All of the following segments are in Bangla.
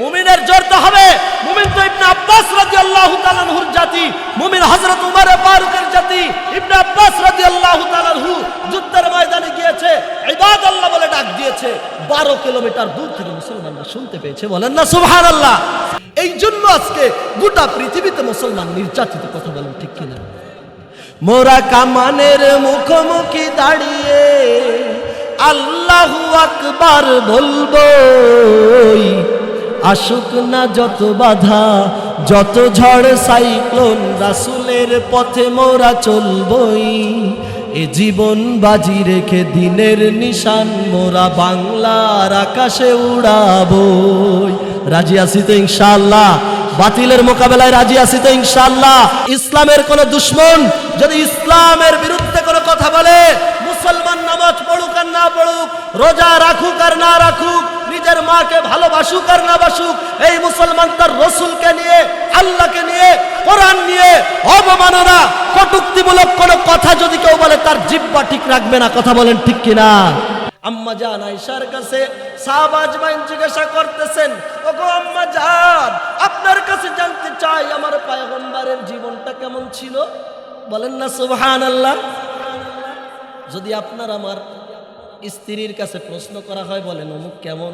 মুমিনের জোরতে হবে। মুমিন তো ইবনে আব্বাস রাদিয়াল্লাহু তাআলা আনহুর জাতি। মুমিন হযরত উমর ফারুকের জাতি। ইবনে আব্বাস রাদিয়াল্লাহু তাআলা আনহু যুদ্ধের ময়দানে গিয়েছে ইবাদ আল্লাহ বলে ডাক দিয়েছে। 12 কিলোমিটার দূর থেকে মুসলমানরা শুনতে পেয়েছে। বলেন না, সুবহানাল্লাহ। এই জন্য আজকে গোটা পৃথিবীতে মুসলমান নির্যাতিত কথা বলেন ঠিক কিনা? মোরা কামানের মুখোমুখি দাঁড়িয়ে আল্লাহু আকবার বলব আসুক না যত বাধা, যত ঝড় সাইক্লোন, রাসুলের পথে মোরা চলবই। এ জীবন বাজি রেখে দিনের নিশান মোরা বাংলার আকাশে উড়াবই। রাজি আছি তো ইনশাআল্লাহ? বাতিলের মোকাবেলায় রাজি আছি তো ইনশাআল্লাহ? ইসলামের কোন দুশ্মন যদি ইসলামের বিরুদ্ধে কোনো কথা বলে, মুসলমান নামাজ পড়ুক আর না পড়ুক, রোজা রাখুক আর না রাখুক নিজের মাকে ভালোবাসুক আর না বাসুক, এই মুসলমান তার রসুলকে নিয়ে, আল্লাহকে নিয়ে, কোরআন নিয়ে অবমাননা, কটুক্তিমূলক কোনো কথা যদি কেউ বলে, তার জিব্বা ঠিক রাখবে না। কথা বলেন ঠিক কিনা? আম্মা জান আয়েশার কাছে জিজ্ঞাসা করতেছেন, ওগো আম্মা জান, আপনার কাছে জানতে চাই, আমার জীবনটা কেমন ছিল? বলেন না, সুবহানাল্লাহ। যদি আপনার আমার স্ত্রীর কাছে প্রশ্ন করা হয়, বলেন, অমুক কেমন?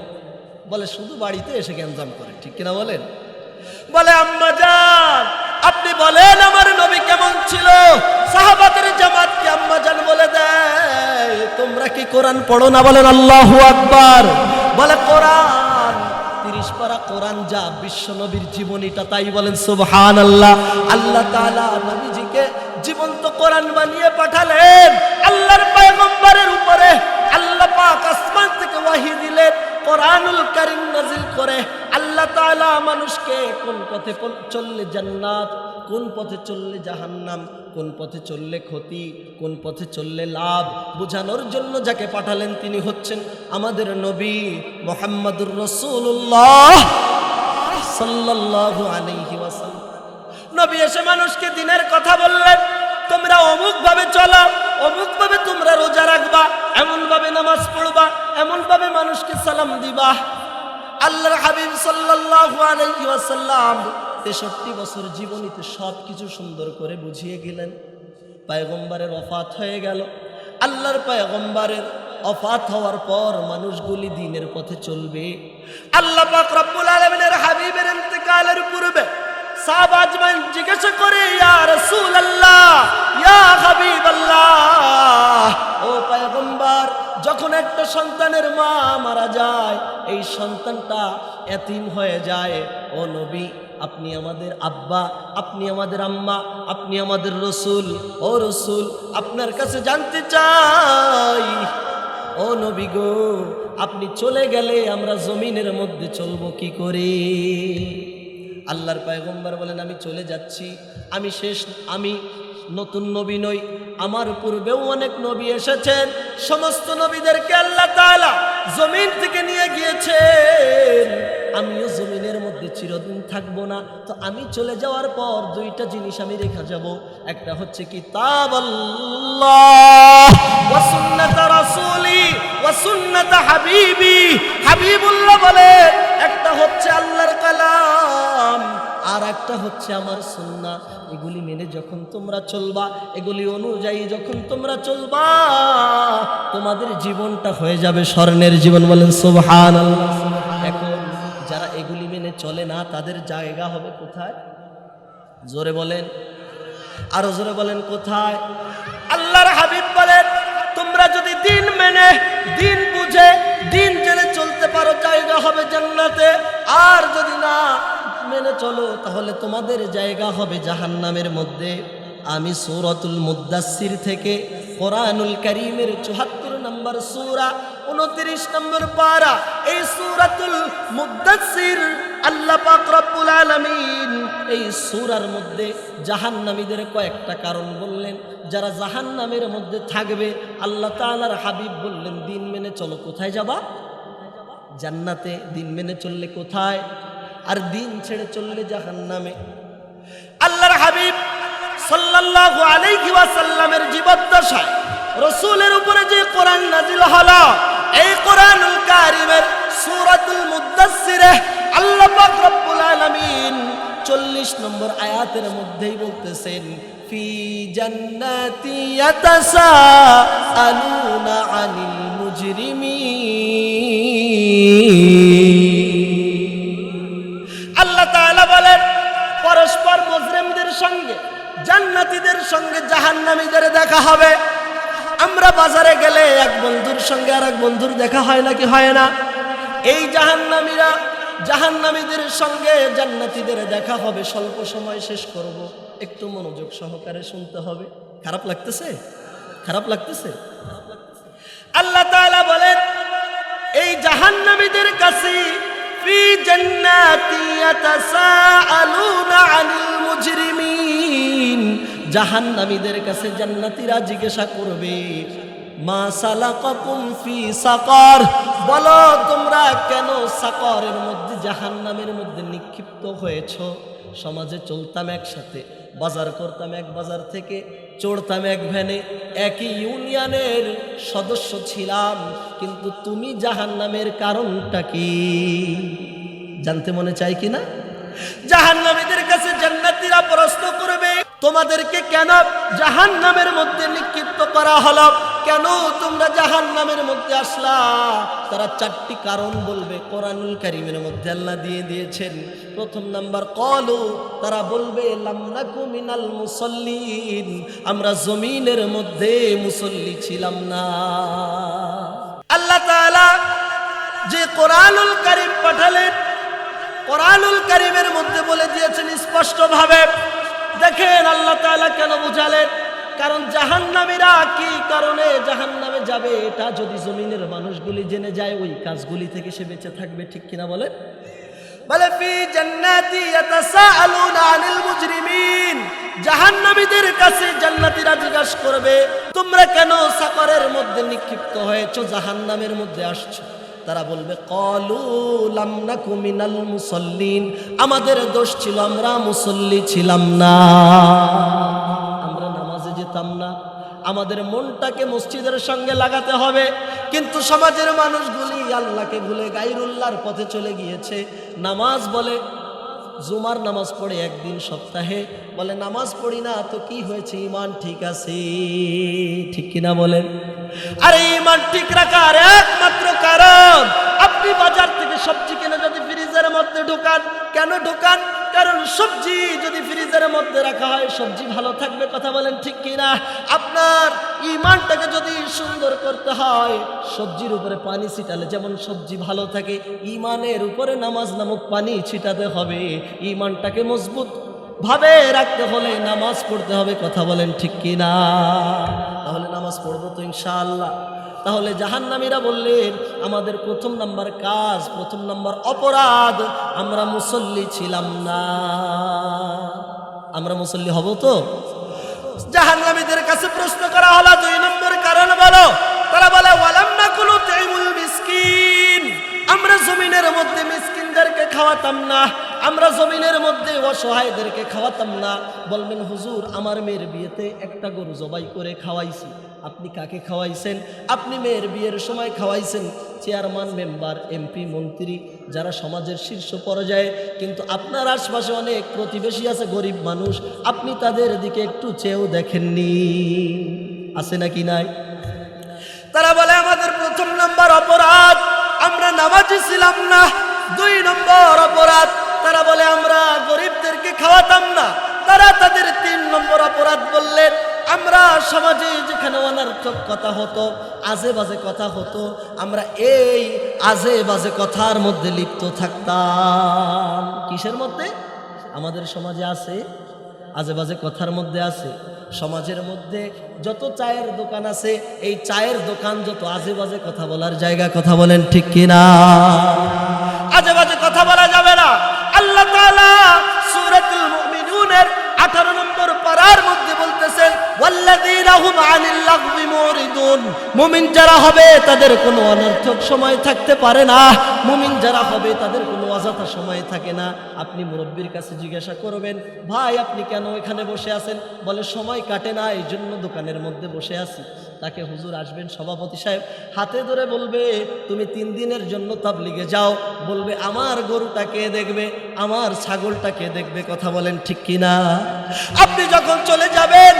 বলে, শুধু বাড়িতে এসে গ্যাঞ্জাম করে। ঠিক কিনা বলেন? বলে, আম্মা জান, আপনি বলেন, আমার নবী কেমন ছিল? সাহাবাদের জামাতকে আম্মা জান বলে দেয়, তোমরা কি কোরআন পড়ো না? বলেন, আল্লাহু আকবার। বলে, কোরআন, তিরিশ পারা কোরআন যা বিশ্ব নবীর জীবনীটা তাই বলেন সুবহান আল্লাহ আল্লাহ তাআলা নবীজিকে জীবন্ত কোরআন বানিয়ে পাঠালেন, আল্লাহর পয়গম্বরের উপরে। পাক আসমান থেকে ওয়াহি দিলেন, কোরআনুল নাজিল করে। আল্লাহ মানুষকে কোন পথে চললে জান্নাত, কোন পথে চললে জাহান্নাম, কোন পথে চললে ক্ষতি, কোন পথে চললে লাভ বোঝানোর জন্য যাকে পাঠালেন তিনি হচ্ছেন আমাদের নবী মোহাম্মদুর রসুল্লাহ নবী এসে মানুষকে দিনের কথা বললেন, তোমরা অমুক ভাবে চলো অমুক ভাবে তোমরা রোজা রাখবা এমন ভাবে নামাজ পড়বা এমন ভাবে মানুষকে সালাম দিবা। আল্লাহর হাবিব ওয়াসাল্লাম তেষট্টি বছর জীবনীতে সব কিছু সুন্দর করে বুঝিয়ে গেলেন। পায়গম্বারের অফাত হয়ে গেল। আল্লাহর পায়গম্বারের অফাত হওয়ার পর মানুষগুলি দিনের পথে চলবে। আল্লাহ হাবিবের ইন্তেকালের পূর্বে সাহাবাজ মান জিজ্ঞাসা করে, ইয়া রাসূলুল্লাহ, ইয়া হাবিবাল্লাহ। ও পয়গম্বর, যখন একটা সন্তানের মা মারা যায়, এই সন্তানটা এতিম হয়ে যায়। ও নবী, আপনি আমাদের আব্বা, আপনি আমাদের আম্মা, আপনি আমাদের রসুল। ও রসুল, আপনার কাছে জানতে চাই। ও নবী গো, আপনি চলে গেলে আমরা জমিনের মধ্যে চলবো কি করে? আল্লাহর পায়গম্বর বলেন, আমি চলে যাচ্ছি। আমি শেষ, আমি নতুন নবী নই। আমার পূর্বেও অনেক নবী এসেছেন। সমস্ত নবীদেরকে আল্লাহ জমিন থেকে নিয়ে গিয়েছেন। আমিও জমিনের মধ্যে চিরদিন থাকব না। তো আমি চলে যাওয়ার পর দুইটা জিনিস আমি রেখা যাব। একটা হচ্ছে কি রাসূলি হাবিবি। হাবিবুল্লাহ বলে একটা হচ্ছে আল্লাহর কালাম। আর একটা হচ্ছে আমার সুন্নাহ। এগুলি মেনে যখন তোমরা চলবা এগুলি অনুযায়ী যখন তোমরা চলবা তোমাদের জীবনটা হয়ে যাবে স্বর্ণের জীবন। বলেন সুবহান এখন যারা এগুলি মেনে চলে না তাদের জায়গা হবে কোথায়? জোরে বলেন। আরও জোরে বলেন কোথায়? আল্লাহর হাবিব বলেন হবে জান্নাতে। আর যদি না মেনে চলো, তাহলে তোমাদের জায়গা হবে জাহান্নামের মধ্যে। আমি সূরাতুল মুদ্দাসির থেকে কোরআনুল করিমের চুহাত্তর নম্বর সূরা, উনত্রিশ নম্বর পারা, এই সূরাতুল মুদ্দাসির আল্লাহ পাক আলামিন এই সূরার মধ্যে জাহান্নামীদের কয়েকটা কারণ বললেন। যারা জাহান্নামের মধ্যে থাকবে, আল্লাহ তাআলার হাবিব বললেন, দিন মেনে চলো, কোথায় যাবা? জান্নাতে দিন মেনে চললে কোথায়? আর দিন ছেড়ে চললে জাহান্নামে। আল্লাহর হাবিব সাল্লাল্লাহু আলাইহি ওয়াসাল্লামের জীবদ্দশায় রসূলের উপরে যে কোরআন নাজিল হলো, এই কোরআনুল কারিমের সূরাতুল মুদ্দাসসিরে আল্লাহ আটত্রিশ নম্বর আয়াতের মধ্যেই বলতেছেন, ফি জান্নাতি ইয়াতাসাআলুনা আনিল মুজরিমিন। আল্লাহ বলেন, পরস্পর মুজরিমদের সঙ্গে, জান্নাতীদের সঙ্গে জাহান্নামীদের দেখা হবে। আমরা বাজারে গেলে এক বন্ধুর সঙ্গে আর এক বন্ধুর দেখা হয় নাকি হয় না? এই জাহান্নামীরা জাহান্নামীদের সঙ্গে জান্নাতীদের দেখা হবে, স্বল্প সময় শেষ করব। একটু মনোযোগ সহকারে শুনতে হবে। খারাপ লাগতেছে? খারাপ লাগতেছে? আল্লাহ তাআলা বলেন এই জাহান্নামীদের কাছে, ফি জান্নাতি ইয়াতাসাআলুনা আনিল মুজরিমিন। জাহান্নামীদের কাছে জান্নাতীরা জিজ্ঞাসা করবে, মা সালাকাকুম ফি সাকার? বলো, তোমরা কেন সাকরের মধ্যে, জাহান্নামের মধ্যে নিক্ষিপ্ত হয়েছো? সমাজে চলতাম একসাথে, বাজার করতাম এক বাজার থেকে, চড়তাম এক ভ্যানে। একই ইউনিয়নের সদস্য ছিলাম, কিন্তু তুমি জাহান্নামের কারণটা কি? জানতে মনে চাই কি না? জাহান্নামীদের কাছে জান্নাতীরা প্রশ্ন করবে। তোমাদেরকে কেন জাহান্নামের মধ্যে নিক্ষিপ্ত করা হলো? কেন তোমরা জাহান্নামের মধ্যে আসলা? তারা চারটি কারণ বলবে। কোরআনুল কারিমের মধ্যে আল্লাহ দিয়ে দিয়েছেন। প্রথম নাম্বার কলু তারা বলবে মিনাল মুসল্লিন, আমরা জমিনের মধ্যে মুসল্লি ছিলাম না। আল্লাহ তাআলা যে কোরআনুল কারিম পাঠালেন, কোরআনুল কারিমের মধ্যে বলে দিয়েছেন স্পষ্টভাবে, দেখেন আল্লাহ তাআলা কেন বুঝালেন? কারণ জাহান্নামীরা কি কারণে জাহান্নামে যাবে? এটা যদি জমিনের মানুষগুলি জেনে যায়, ওই কাজগুলি থেকে সে বেঁচে থাকবে, ঠিক কিনা বলে? বলে কাছে জান্নাতীরা জিজ্ঞাসা করবে, তোমরা কেন মধ্যে নিক্ষিপ্ত হয়েছো, জাহান্নামের মধ্যে আসছো? তারা বলবে আমাদের দোষ ছিল, আমরা মুসল্লি ছিলাম না। আমাদের মনটাকে মসজিদের সঙ্গে লাগাতে হবে। কিন্তু সমাজের মানুষগুলি আল্লাহকে ভুলে গাইরুল্লাহর পথে চলে গিয়েছে। নামাজ বলে, জুমার নামাজ পড়ে একদিন সপ্তাহে। বলে, নামাজ পড়ি না, তো কি হয়েছে? ইমান ঠিক আছে। ঠিক কিনা বলেন? আরে ইমান ঠিক রাখার একমাত্র কারণ আপনি ঢুকান? কেন ঢুকান? কারণ সবজি যদি ফ্রিজের মধ্যে রাখা হয়, সবজি ভালো থাকবে, কথা বলেন ঠিক কিনা? আপনার ইমানটাকে যদি সুন্দর করতে হয়, সবজির উপরে পানি ছিটালে, যেমন সবজি ভালো থাকে, ইমানের উপরে নামাজ নামক পানি ছিটাতে হবে। ইমানটাকে মজবুত ভাবে রাখতে হলে নামাজ পড়তে হবে, কথা বলেন ঠিক কিনা? তাহলে নামাজ পড়ব তো ইনশাআল্লাহ। তাহলে জাহান্নামীরা বললেন, আমাদের প্রথম নাম্বার কাজ, প্রথম নাম্বার অপরাধ, আমরা মুসল্লি ছিলাম না। আমরা মুসল্লি হব তো? জাহান্নামীদের কাছে প্রশ্ন করা হলো, দুই নম্বর কারণ বলো। তারা বলে, ওয়ালাম না কোনো তাইমুল মিসকিন। আমরা জমিনের মধ্যে মিসকিনদেরকে খাওয়াতাম না। আমরা জমিনের মধ্যে অসহায়দেরকে খাওয়াতাম না। বলবেন, হুজুর, আমার মেয়ের বিয়েতে একটা গরু জবাই করে খাওয়াইছি। আপনি কাকে খাওয়াইছেন? আপনি মেয়ের বিয়ের সময় খাওয়াইছেন? চেয়ারম্যান, মেম্বার, এমপি, মন্ত্রী, যারা সমাজের শীর্ষ পর্যায়ে, কিন্তু আপনার আশপাশে অনেক প্রতিবেশী আছে, গরিব মানুষ, আপনি তাদের দিকে একটু চেয়েও দেখেননি। আছে নাকি নাই? তারা বলে, আমাদের প্রথম নম্বর অপরাধ, আমরা নামাজি ছিলাম না। দুই নম্বর অপরাধ তারা বলে, আমরা গরিবদেরকে খাওয়াতাম না। তারা তাদের তিন নম্বর অপরাধ বললেন, আমরা সমাজে যেখানে অনর্থক কথা হতো, আজে বাজে কথা হতো, আমরা এই আজে বাজে কথার মধ্যে লিপ্ত থাকতাম। কিসের মধ্যে? আমাদের সমাজে আছে, আজে বাজে কথার মধ্যে আছে। সমাজের মধ্যে যত চায়ের দোকান আছে, এই চায়ের দোকান যত আজে বাজে কথা বলার জায়গা, কথা বলেন ঠিক কিনা? আজে বাজে কথা বলা মুমিন যারা হবে, তাদের কোনো অনর্থক সময় থাকতে পারে না। মুমিন যারা হবে, তাদের কোনো অযথা সময় থাকে না। আপনি মুরব্বীর কাছে জিজ্ঞাসা করবেন, ভাই, আপনি কেন এখানে বসে আছেন? বলে, সময় কাটে না এই জন্য দোকানের মধ্যে বসে আছি। তাকে হুজুর আসবেন সভাপতি সাহেব, হাতে ধরে বলবে, তুমি তিন দিনের জন্য তাবলিগে যাও। বলবে, আমার গরুটা কে দেখবে? আমার ছাগলটা কে দেখবে? কথা বলেন ঠিক কিনা? আপনি যখন চলে যাবেন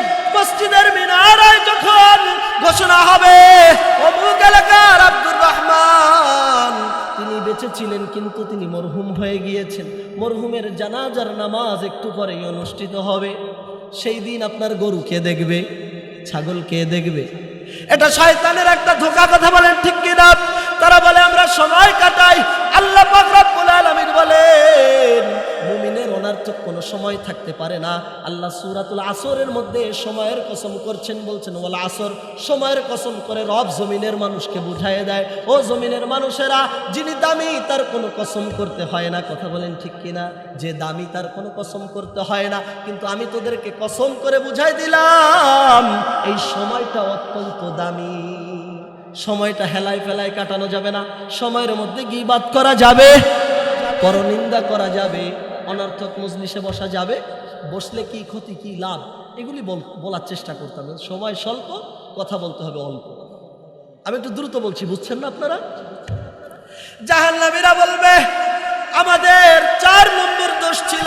ঘোষণা হবে। অমুক এলাকার আব্দুর রহমান। তিনি বেঁচে ছিলেন কিন্তু তিনি মরহুম হয়ে গিয়েছেন। মরহুমের জানাজার নামাজ একটু পরেই অনুষ্ঠিত হবে। সেই দিন আপনার গরু কে দেখবে? ছাগল কে দেখবে? এটা শয়তানের একটা ধোকা, কথা বলেন ঠিক কিনা? তারা বলে, আমরা সময় কাটাই। আল্লাহ পাক রব্বুল আলামিন বলেন অনার্থক কোনো সময় থাকতে পারে না। আল্লাহ সূরাতুল আসরের মধ্যে সময়ের কসম করছেন, বলছেন, ওয়াল আসর সময়ের কসম করে রব জমিনের মানুষকে বুঝায় দেয়। ও জমিনের মানুষেরা, যিনি দামি, তার কোনো কসম করতে হয় না। কথা বলেন ঠিক কিনা যে দামি, তার কোনো কসম করতে হয় না। কিন্তু আমি তোদেরকে কসম করে বুঝাই দিলাম, এই সময়টা অত্যন্ত দামি। সময়টা হেলায় ফেলায় কাটানো যাবে না। সময়ের মধ্যে গিবাদ করা যাবে, পরনিন্দা করা যাবে। অনর্থক মজলিসে বসা যাবে। বসলে কি ক্ষতি, কি লাভ? এগুলি বল- বলার চেষ্টা করতাম। সময় স্বল্প, কথা বলতে হবে অল্প। আমি একটু দ্রুত বলছি, বুঝছেন না আপনারা? জাহান্নামীরা বলবে, আমাদের চার নম্বর দোষ ছিল,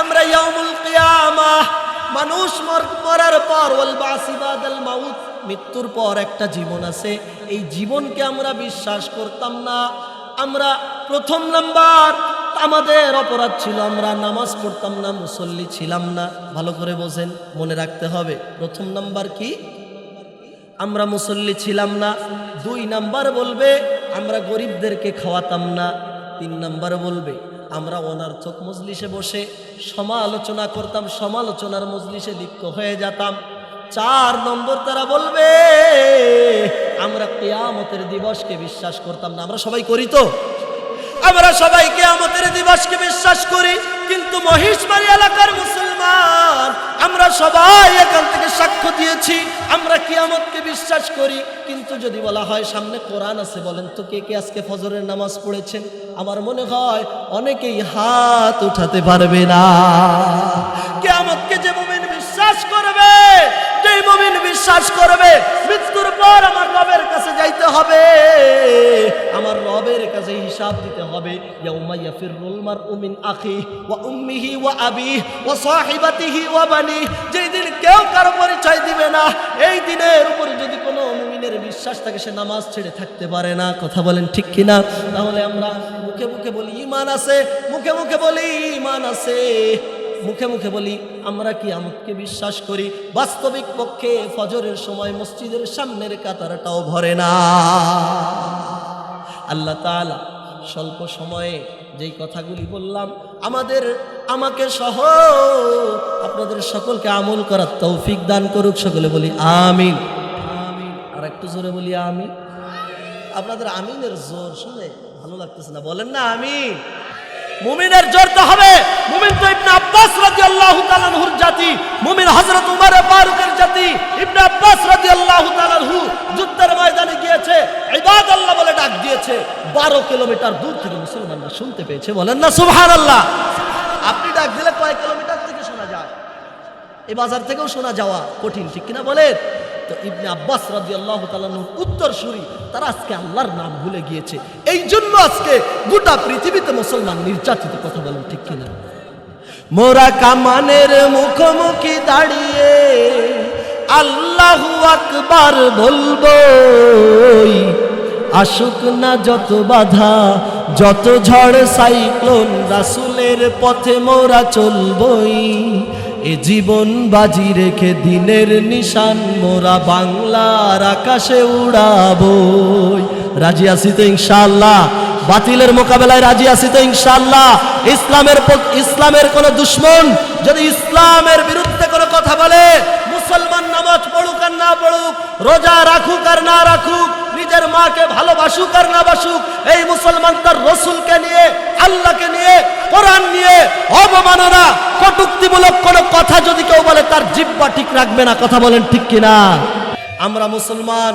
আমরা ইয়াউমুল কিয়ামাহ, মানুষ মর- মরার পর, ওয়াল বাসি বাদাল মাউত, মৃত্যুর পর একটা জীবন আছে। এই জীবনকে আমরা বিশ্বাস করতাম না। আমরা প্রথম নাম্বার আমাদের অপরাধ ছিল, আমরা নামাজ পড়তাম না, মুসল্লি ছিলাম না। ভালো করে বোঝেন, মনে রাখতে হবে, প্রথম নাম্বার কি? আমরা মুসল্লি ছিলাম না, দুই নাম্বার বলবে, আমরা গরিবদেরকে খাওয়াতাম না। তিন নাম্বার বলবে, আমরা অনার্থক মজলিসে বসে সমালোচনা করতাম, সমালোচনার মজলিসে লিপ্ত হয়ে যেতাম। চার নম্বর তারা বলবে, আমরা কেয়ামতের দিবসকে বিশ্বাস করতাম না, আমরা সবাই করি তো। আমরা সবাই কেয়ামতের দিবসকে বিশ্বাস করি, কিন্তু মহিষবাড়ি এলাকার মুসলমান, আমরা সবাই এখান থেকে সাক্ষ্য দিয়েছি, আমরা কিয়ামতকে বিশ্বাস করি। কিন্তু যদি বলা হয় সামনে কোরআন আছে, বলেন তো কে কে আজকে ফজরের নামাজ পড়েছেন আমার মনে হয় অনেকেই হাত উঠাতে পারবে না। কেয়ামতকে যে মুমিন বিশ্বাস করবে যে মুমিন বিশ্বাস করবে, মৃত্যুর পর আমার রবের কাছে যাইতে হবে। আমার রবের কাছে হিসাব দিতে হবে আখি ওয়া উম্মিহি ওয়া আবিহি ওয়া সাহিবাতিহি ওয়া বানি। যেই দিন কেউ কারও পরিচয় দিবে না, এই দিনের উপরে যদি কোনো মুমিনের বিশ্বাস থাকে, সে নামাজ ছেড়ে থাকতে পারে না। কথা বলেন ঠিক কিনা? তাহলে আমরা মুখে মুখে বলি, ইমান আছে, মুখে মুখে বলি, ইমান আছে। মুখে মুখে বলি, আমরা কি আমতকে বিশ্বাস করি। বাস্তবিক পক্ষে ফজরের সময় মসজিদের সামনের কাতারটাও ভরে না। আল্লাহ তাআলা স্বল্প সময়ে যেই কথাগুলি বললাম, আমাদের, আমাকে সহ আপনাদের সকলকে আমল করার তৌফিক দান করুক। সকলে বলি, আমিন। আর একটু জোরে বলি আমি আপনাদের আমিনের জোর শুনে ভালো লাগতেছে না। বলেন না, আমিন। মুমিনের জোর তো হবে। মুমিন তো ইবনে আব্বাস রাদিয়াল্লাহু তাআলা আনহুর জাতি, মুমিন হযরত উমর ফারুকের জাতি। ইবনে আব্বাস রাদিয়াল্লাহু তাআলা আনহু যুদ্ধের ময়দানে গিয়েছে, ইবাদাল্লাহ বলে ডাক দিয়েছে। 12 কিলোমিটার দূর থেকে মুসলমানরা শুনতে পেয়েছে। বলেন না, সুবহানাল্লাহ। আপনি ডাক দিলে কয় কিলোমিটার থেকে শোনা যায়? এই বাজার থেকেও শোনা যাওয়া কঠিন, ঠিক কিনা বলেন? তো ইবনে আব্বাস রাদিয়াল্লাহু তাআলার উত্তর সুরি তারা আজকে আল্লাহর নাম ভুলে গিয়েছে। এই জন্য আজকে গোটা পৃথিবীতে মুসলমান নির্যাতিত, কথা বলেন ঠিক কিনা? মোরা কামানের মুখোমুখি দাঁড়িয়ে আল্লাহু আকবার বলব আসুক না যত বাধা, যত ঝড় সাইক্লোন রাসুলের পথে মোরা চলবই। এ জীবন বাজি রেখে দিনের নিশান মোরা বাংলার আকাশে উড়াবই। রাজি আছি তো ইনশাআল্লাহ। বাতিলের মোকাবেলায় রাজি আছি তো ইনশাআল্লাহ। ইসলামের ইসলামের কোন দুশ্মন যদি ইসলামের বিরুদ্ধে কোনো কথা বলে, মুসলমান নামাজ পড়ুক আর না পড়ুক, রোজা রাখুক আর না রাখুক, নিজের মাকে ভালোবাসুক আর না বাসুক, এই মুসলমান তার রসুলকে নিয়ে, আল্লাহকে নিয়ে, কোরআন নিয়ে অবমাননা, কটুক্তিমূলক কোনো কথা যদি কেউ বলে, তার জিব্বা ঠিক রাখবে না। কথা বলেন ঠিক কিনা? আমরা মুসলমান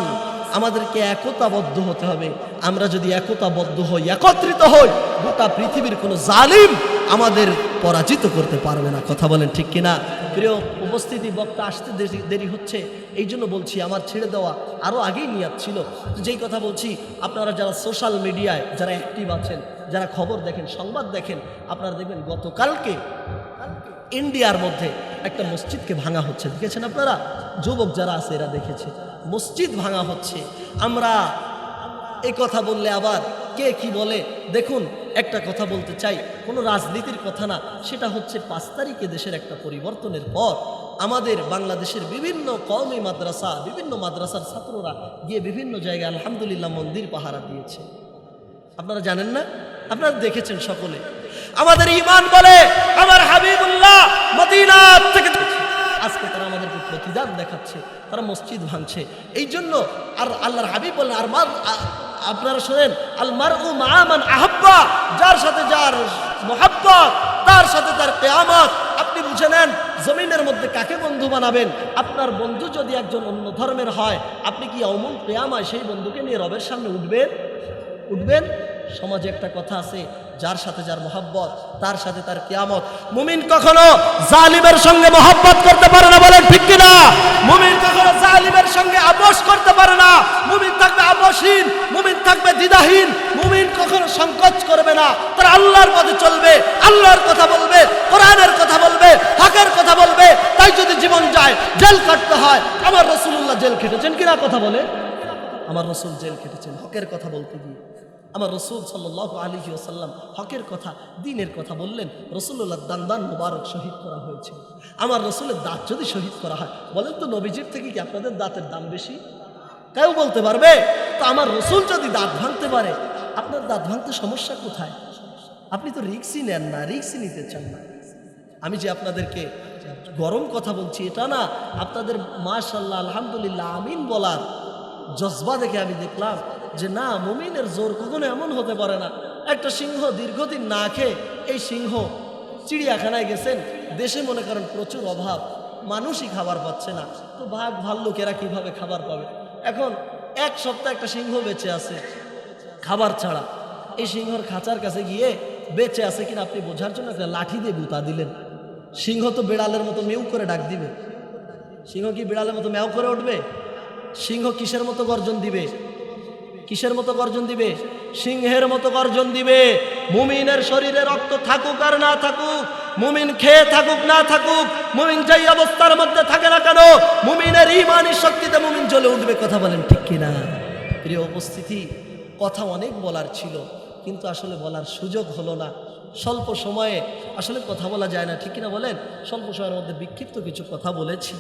আমাদেরকে একতাবদ্ধ হতে হবে। আমরা যদি একতাবদ্ধ হই, একত্রিত হই, গোটা পৃথিবীর কোনো জালিম আমাদের পরাজিত করতে পারবে না। কথা বলেন ঠিক কিনা? প্রিয় উপস্থিতি, বক্তা, আসতে দেরি হচ্ছে। এই জন্য বলছি, আমার ছেড়ে দেওয়া আরও আগেই নিয়াত ছিল। যেই কথা বলছি, আপনারা যারা সোশ্যাল মিডিয়ায় যারা অ্যাক্টিভ আছেন, যারা খবর দেখেন, সংবাদ দেখেন, আপনারা দেখবেন গতকালকে ইন্ডিয়ার মধ্যে একটা মসজিদকে ভাঙা হচ্ছে। দেখেছেন আপনারা? যুবক যারা আছে, এরা দেখেছে। মসজিদ ভাঙা হচ্ছে। আমরা এই কথা বললে আবার কে কি বলে? দেখুন, একটা কথা বলতে চাই। কোনো রাজনীতির কথা না, সেটা হচ্ছে পাঁচ তারিখে দেশের একটা পরিবর্তনের পর আমাদের বাংলাদেশের বিভিন্ন কওমি মাদ্রাসা, বিভিন্ন মাদ্রাসার ছাত্ররা গিয়ে বিভিন্ন জায়গায় আলহামদুলিল্লাহ মন্দির পাহারা দিয়েছে। আপনারা জানেন না? আপনারা দেখেছেন সকলে। আমাদের ইমান বলে, আমার হাবিবুল্লাহ মদিনা থেকে আজকে তারা আমাদেরকে প্রতিদান দেখাচ্ছে, তারা মসজিদ ভাঙছে। এই জন্য আর আল্লাহর হাবিব বললেন, আর মার আপনারা শোনেন, আল মার উ মামান আহাব্বা, যার সাথে যার মোহাব্বত, তার সাথে তার কেয়ামত, আপনি বুঝে নেন, জমিনের মধ্যে কাকে বন্ধু বানাবেন? আপনার বন্ধু যদি একজন অন্য ধর্মের হয়, আপনি কি অমুল কেয়ামায় সেই বন্ধুকে নিয়ে রবের সামনে উঠবেন? উঠবেন? সমাজে একটা কথা আছে, যার সাথে যার মোহাব্বত, তার সাথে তার কিয়ামত। মুমিন কখনো জালিমের সঙ্গে মোহাব্বত করতে পারে না, বলেন ঠিক কিনা? মুমিন কখনো জালিমের সঙ্গে আপোষ করতে পারে না। মুমিন থাকবে আপোষহীন, মুমিন থাকবে দ্বিধাহীন, মুমিন কখনো সংকোচ করবে না। তার আল্লাহর পথে চলবে, আল্লাহর কথা বলবে, কোরআনের কথা বলবে, হকের কথা বলবে। তাই যদি জীবন যায়, জেল কাটতে হয়, আমার রসুল্লাহ জেল খেটেছেন কিনা কথা বলে? আমার রসুল জেল খেটেছেন, হকের কথা বলতে গিয়ে। আমার রসুল সাল্লাহ আলী ওসাল্লাম হকের কথা, দিনের কথা বললেন রসুল্লাহ দান দান মুবারক শহীদ করা হয়েছে। আমার রসুলের দাঁত যদি শহীদ করা হয়, বলেন তো নবীজির থেকে কি আপনাদের দাঁতের দাম বেশি? কেউ বলতে পারবে? তো আমার রসুল যদি দাঁত ভাঙতে পারে, আপনার দাঁত ভাঙতে সমস্যা কোথায়? আপনি তো রিক্সই নেন না, রিক্সই নিতে চান না। আমি যে আপনাদেরকে গরম কথা বলছি, এটা না, আপনাদের মাশাল্লাহ আলহামদুলিল্লাহ, আমিন বলার জজবা দেখে আমি দেখলাম যে না, মুমিনের জোর কখনো এমন হতে পারে না। একটা সিংহ দীর্ঘদিন না খেয়ে এই সিংহ চিড়িয়াখানায় গেছেন, দেশে মনে করেন প্রচুর অভাব, মানুষই খাবার পাচ্ছে না। তো ভাগ ভাল্লুকেরা কীভাবে খাবার পাবে? এখন এক সপ্তাহ একটা সিংহ বেঁচে আছে, খাবার ছাড়া। এই সিংহর খাঁচার কাছে গিয়ে বেঁচে আছে কিনা আপনি বোঝার জন্য একটা লাঠি দিয়ে গুতা দিলেন। সিংহ তো বিড়ালের মতো মেউ করে ডাক দিবে। সিংহ কি বিড়ালের মতো ম্যাও করে উঠবে? সিংহ কিসের মতো গর্জন দিবে? কিসের মতো গর্জন দিবে? সিংহের মতো গর্জন দিবে। মুমিনের শরীরে রক্ত থাকুক আর না থাকুক, মুমিন খেয়ে থাকুক, না থাকুক, মুমিন যেই অবস্থার মধ্যে থাকে না কেন, মুমিনের ইমানি শক্তিতে মুমিন জ্বলে উঠবে, কথা বলেন ঠিক কিনা? প্রিয় উপস্থিতি, কথা অনেক বলার ছিল, কিন্তু আসলে বলার সুযোগ হলো না। স্বল্প সময়ে, আসলে কথা বলা যায় না, ঠিক কিনা বলেন? স্বল্প সময়ের মধ্যে বিক্ষিপ্ত কিছু কথা বলেছি।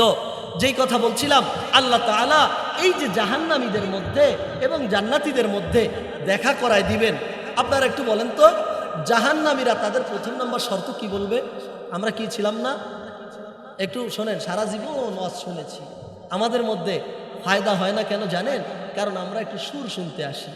তো যেই কথা বলছিলাম, আল্লাহ তাআলা এই যে জাহান্নামীদের মধ্যে এবং জান্নাতীদের মধ্যে দেখা করায় দিবেন। আপনারা একটু বলেন তো, জাহান্নামীরা তাদের প্রথম নম্বর শর্ত কি বলবে? আমরা কি ছিলাম না? একটু শোনেন, সারা জীবন ওয়াজ শুনেছি। আমাদের মধ্যে ফায়দা হয় না কেন জানেন? কারণ আমরা একটু সুর শুনতে আসি।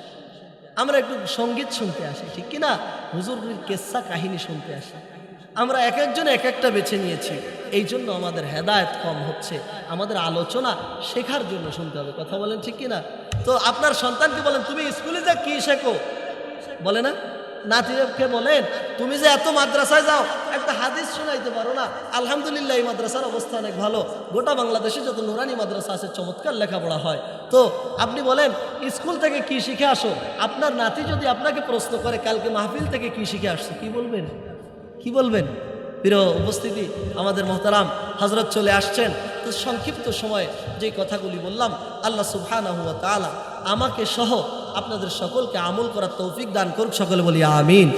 আমরা একটু সংগীত শুনতে আসি, ঠিক কি না হুজুরের কেসা কাহিনী শুনতে আসি। আমরা এক একজন এক একটা বেছে নিয়েছি। এই জন্য আমাদের হেদায়েত কম হচ্ছে। আমাদের আলোচনা শেখার জন্য শুনতে হবে। কথা বলেন ঠিক কি না তো আপনার সন্তানকে বলেন, তুমি স্কুলে যা কি শেখো? বলে না? নাতিকে বলেন, তুমি যে এত মাদ্রাসায় যাও, একটা হাদিস শোনাইতে পারো না। আলহামদুলিল্লাহ, এই মাদ্রাসার অবস্থা অনেক ভালো। গোটা বাংলাদেশে যত নুরানি মাদ্রাসা আছে, চমৎকার লেখাপড়া হয়। তো আপনি বলেন, স্কুল থেকে কি শিখে আসো? আপনার নাতি যদি আপনাকে প্রশ্ন করে, কালকে মাহফিল থেকে কি শিখে আসছো? কি বলবেন? কি বলবেন? প্রিয় উপস্থিতি, আমাদের মহতারাম হজরত চলে আসছেন। তো সংক্ষিপ্ত সময়ে যে কথাগুলি বললাম, আল্লাহ তাআলা আমাকে সহ আপনাদের সকলকে আমল করার তৌফিক দান করুক, সকলে বলি আমিন।